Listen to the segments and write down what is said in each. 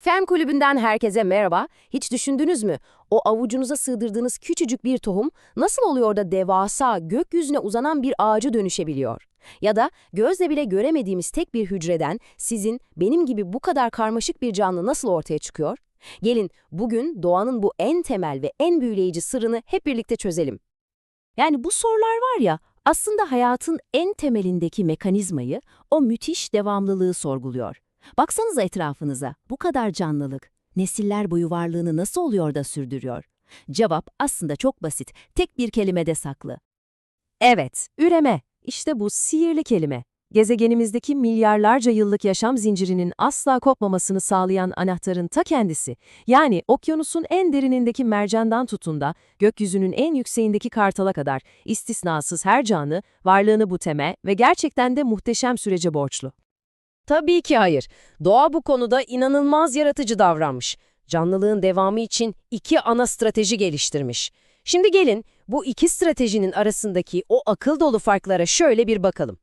Fen kulübünden herkese merhaba. Hiç düşündünüz mü? O avucunuza sığdırdığınız küçücük bir tohum nasıl oluyor da devasa, gökyüzüne uzanan bir ağaca dönüşebiliyor? Ya da gözle bile göremediğimiz tek bir hücreden sizin, benim gibi bu kadar karmaşık bir canlı nasıl ortaya çıkıyor? Gelin bugün doğanın bu en temel ve en büyüleyici sırrını hep birlikte çözelim. Yani bu sorular var ya, aslında hayatın en temelindeki mekanizmayı, o müthiş devamlılığı sorguluyor. Baksanıza etrafınıza, bu kadar canlılık, nesiller boyu varlığını nasıl oluyor da sürdürüyor? Cevap aslında çok basit, tek bir kelimede saklı. Evet, üreme. İşte bu sihirli kelime. Gezegenimizdeki milyarlarca yıllık yaşam zincirinin asla kopmamasını sağlayan anahtarın ta kendisi. Yani okyanusun en derinindeki mercandan tutun da gökyüzünün en yükseğindeki kartala kadar istisnasız her canlı varlığını bu teme ve gerçekten de muhteşem sürece borçlu. Tabii ki hayır. Doğa bu konuda inanılmaz yaratıcı davranmış. Canlılığın devamı için iki ana strateji geliştirmiş. Şimdi gelin bu iki stratejinin arasındaki o akıl dolu farklara şöyle bir bakalım.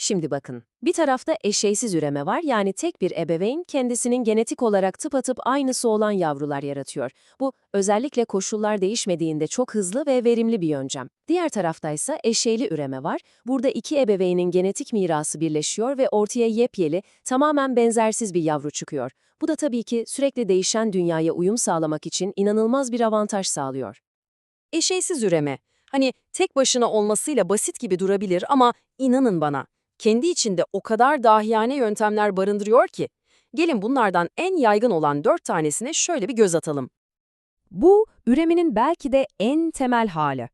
Şimdi bakın, bir tarafta eşeysiz üreme var yani tek bir ebeveyn kendisinin genetik olarak tıpatıp aynısı olan yavrular yaratıyor. Bu özellikle koşullar değişmediğinde çok hızlı ve verimli bir yöntem. Diğer taraftaysa eşeyli üreme var. Burada iki ebeveynin genetik mirası birleşiyor ve ortaya yepyeni, tamamen benzersiz bir yavru çıkıyor. Bu da tabii ki sürekli değişen dünyaya uyum sağlamak için inanılmaz bir avantaj sağlıyor. Eşeysiz üreme. Hani tek başına olmasıyla basit gibi durabilir ama inanın bana, kendi içinde o kadar dahiyane yöntemler barındırıyor ki. Gelin bunlardan en yaygın olan dört tanesine şöyle bir göz atalım. Bu, üreminin belki de en temel hali.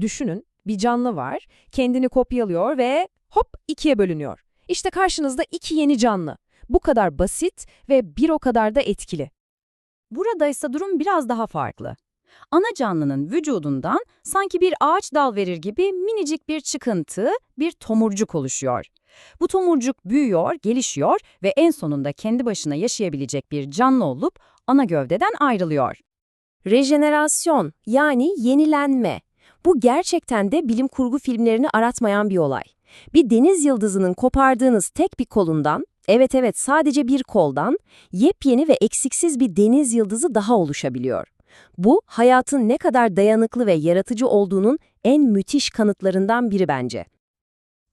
Düşünün, bir canlı var, kendini kopyalıyor ve hop ikiye bölünüyor. İşte karşınızda iki yeni canlı. Bu kadar basit ve bir o kadar da etkili. Burada ise durum biraz daha farklı. Ana canlının vücudundan sanki bir ağaç dal verir gibi minicik bir çıkıntı, bir tomurcuk oluşuyor. Bu tomurcuk büyüyor, gelişiyor ve en sonunda kendi başına yaşayabilecek bir canlı olup ana gövdeden ayrılıyor. Rejenerasyon yani yenilenme. Bu gerçekten de bilim kurgu filmlerini aratmayan bir olay. Bir deniz yıldızının kopardığınız tek bir kolundan, evet evet sadece bir koldan, yepyeni ve eksiksiz bir deniz yıldızı daha oluşabiliyor. Bu, hayatın ne kadar dayanıklı ve yaratıcı olduğunun en müthiş kanıtlarından biri bence.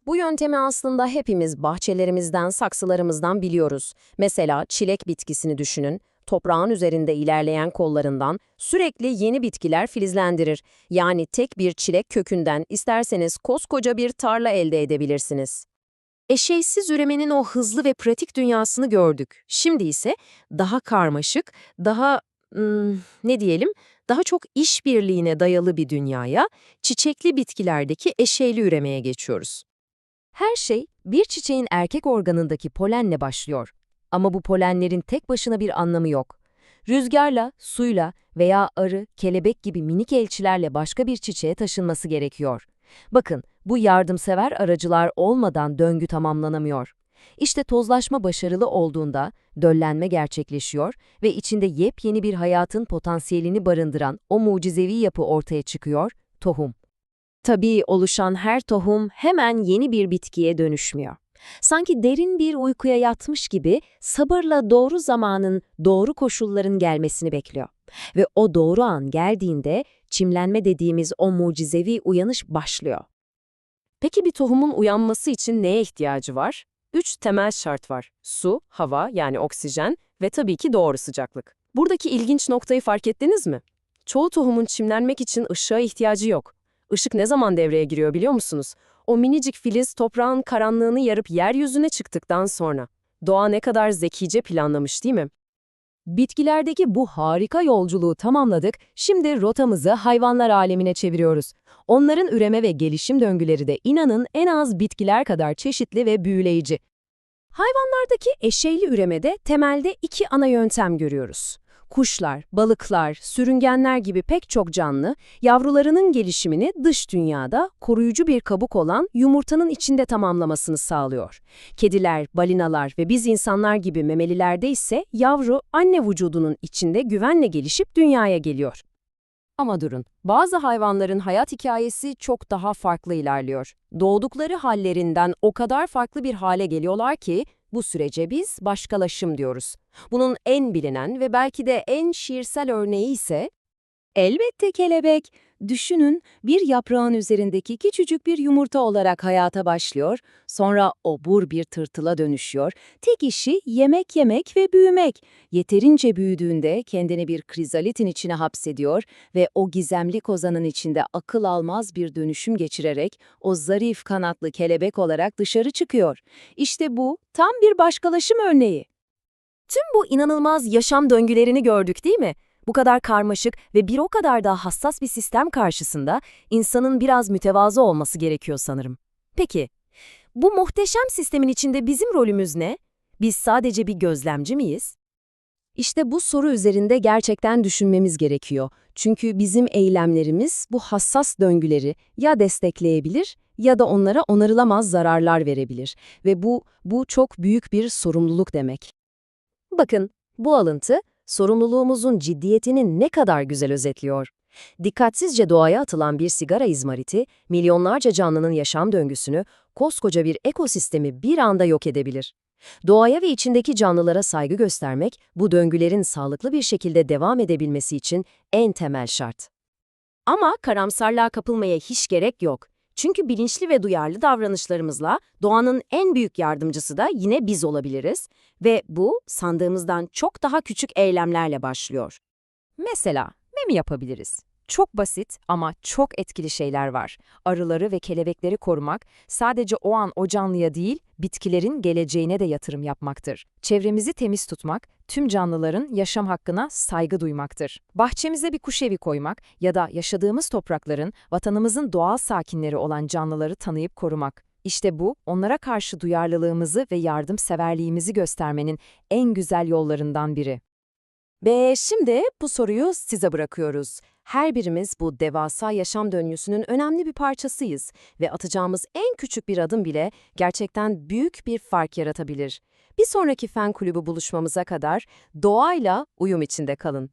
Bu yöntemi aslında hepimiz bahçelerimizden, saksılarımızdan biliyoruz. Mesela çilek bitkisini düşünün. Toprağın üzerinde ilerleyen kollarından sürekli yeni bitkiler filizlendirir. Yani tek bir çilek kökünden isterseniz koskoca bir tarla elde edebilirsiniz. Eşeysiz üremenin o hızlı ve pratik dünyasını gördük. Şimdi ise daha karmaşık, daha ne diyelim, daha çok işbirliğine dayalı bir dünyaya, çiçekli bitkilerdeki eşeyli üremeye geçiyoruz. Her şey bir çiçeğin erkek organındaki polenle başlıyor. Ama bu polenlerin tek başına bir anlamı yok. Rüzgarla, suyla veya arı, kelebek gibi minik elçilerle başka bir çiçeğe taşınması gerekiyor. Bakın, bu yardımsever aracılar olmadan döngü tamamlanamıyor. İşte tozlaşma başarılı olduğunda döllenme gerçekleşiyor ve içinde yepyeni bir hayatın potansiyelini barındıran o mucizevi yapı ortaya çıkıyor, tohum. Tabii oluşan her tohum hemen yeni bir bitkiye dönüşmüyor. Sanki derin bir uykuya yatmış gibi sabırla doğru zamanın, doğru koşulların gelmesini bekliyor. Ve o doğru an geldiğinde çimlenme dediğimiz o mucizevi uyanış başlıyor. Peki bir tohumun uyanması için neye ihtiyacı var? Üç temel şart var. Su, hava yani oksijen ve tabii ki doğru sıcaklık. Buradaki ilginç noktayı fark ettiniz mi? Çoğu tohumun çimlenmek için ışığa ihtiyacı yok. Işık ne zaman devreye giriyor biliyor musunuz? O minicik filiz toprağın karanlığını yarıp yeryüzüne çıktıktan sonra. Doğa ne kadar zekice planlamış değil mi? Bitkilerdeki bu harika yolculuğu tamamladık, şimdi rotamızı hayvanlar alemine çeviriyoruz. Onların üreme ve gelişim döngüleri de inanın en az bitkiler kadar çeşitli ve büyüleyici. Hayvanlardaki eşeyli üremede temelde iki ana yöntem görüyoruz. Kuşlar, balıklar, sürüngenler gibi pek çok canlı, yavrularının gelişimini dış dünyada koruyucu bir kabuk olan yumurtanın içinde tamamlamasını sağlıyor. Kediler, balinalar ve biz insanlar gibi memelilerde ise yavru anne vücudunun içinde güvenle gelişip dünyaya geliyor. Ama durun, bazı hayvanların hayat hikayesi çok daha farklı ilerliyor. Doğdukları hallerinden o kadar farklı bir hale geliyorlar ki Bu sürece biz başkalaşım diyoruz. Bunun en bilinen ve belki de en şiirsel örneği ise Elbette kelebek. Düşünün bir yaprağın üzerindeki küçücük bir yumurta olarak hayata başlıyor, sonra obur bir tırtıla dönüşüyor. Tek işi yemek yemek ve büyümek. Yeterince büyüdüğünde kendini bir krizalitin içine hapsediyor ve o gizemli kozanın içinde akıl almaz bir dönüşüm geçirerek o zarif kanatlı kelebek olarak dışarı çıkıyor. İşte bu tam bir başkalaşım örneği. Tüm bu inanılmaz yaşam döngülerini gördük değil mi? Bu kadar karmaşık ve bir o kadar daha hassas bir sistem karşısında insanın biraz mütevazı olması gerekiyor sanırım. Peki, bu muhteşem sistemin içinde bizim rolümüz ne? Biz sadece bir gözlemci miyiz? İşte bu soru üzerinde gerçekten düşünmemiz gerekiyor. Çünkü bizim eylemlerimiz bu hassas döngüleri ya destekleyebilir ya da onlara onarılamaz zararlar verebilir. Ve bu, bu çok büyük bir sorumluluk demek. Bakın, bu alıntı sorumluluğumuzun ciddiyetini ne kadar güzel özetliyor. Dikkatsizce doğaya atılan bir sigara izmariti, milyonlarca canlının yaşam döngüsünü, koskoca bir ekosistemi bir anda yok edebilir. Doğaya ve içindeki canlılara saygı göstermek, bu döngülerin sağlıklı bir şekilde devam edebilmesi için en temel şart. Ama karamsarlığa kapılmaya hiç gerek yok. Çünkü bilinçli ve duyarlı davranışlarımızla doğanın en büyük yardımcısı da yine biz olabiliriz ve bu sandığımızdan çok daha küçük eylemlerle başlıyor. Mesela ne mi yapabiliriz? Çok basit ama çok etkili şeyler var. Arıları ve kelebekleri korumak sadece o an o canlıya değil, bitkilerin geleceğine de yatırım yapmaktır. Çevremizi temiz tutmak, tüm canlıların yaşam hakkına saygı duymaktır. Bahçemize bir kuş evi koymak ya da yaşadığımız toprakların, vatanımızın doğal sakinleri olan canlıları tanıyıp korumak. İşte bu, onlara karşı duyarlılığımızı ve yardımseverliğimizi göstermenin en güzel yollarından biri. Ve şimdi bu soruyu size bırakıyoruz. Her birimiz bu devasa yaşam döngüsünün önemli bir parçasıyız ve atacağımız en küçük bir adım bile gerçekten büyük bir fark yaratabilir. Bir sonraki fen kulübü buluşmamıza kadar doğayla uyum içinde kalın.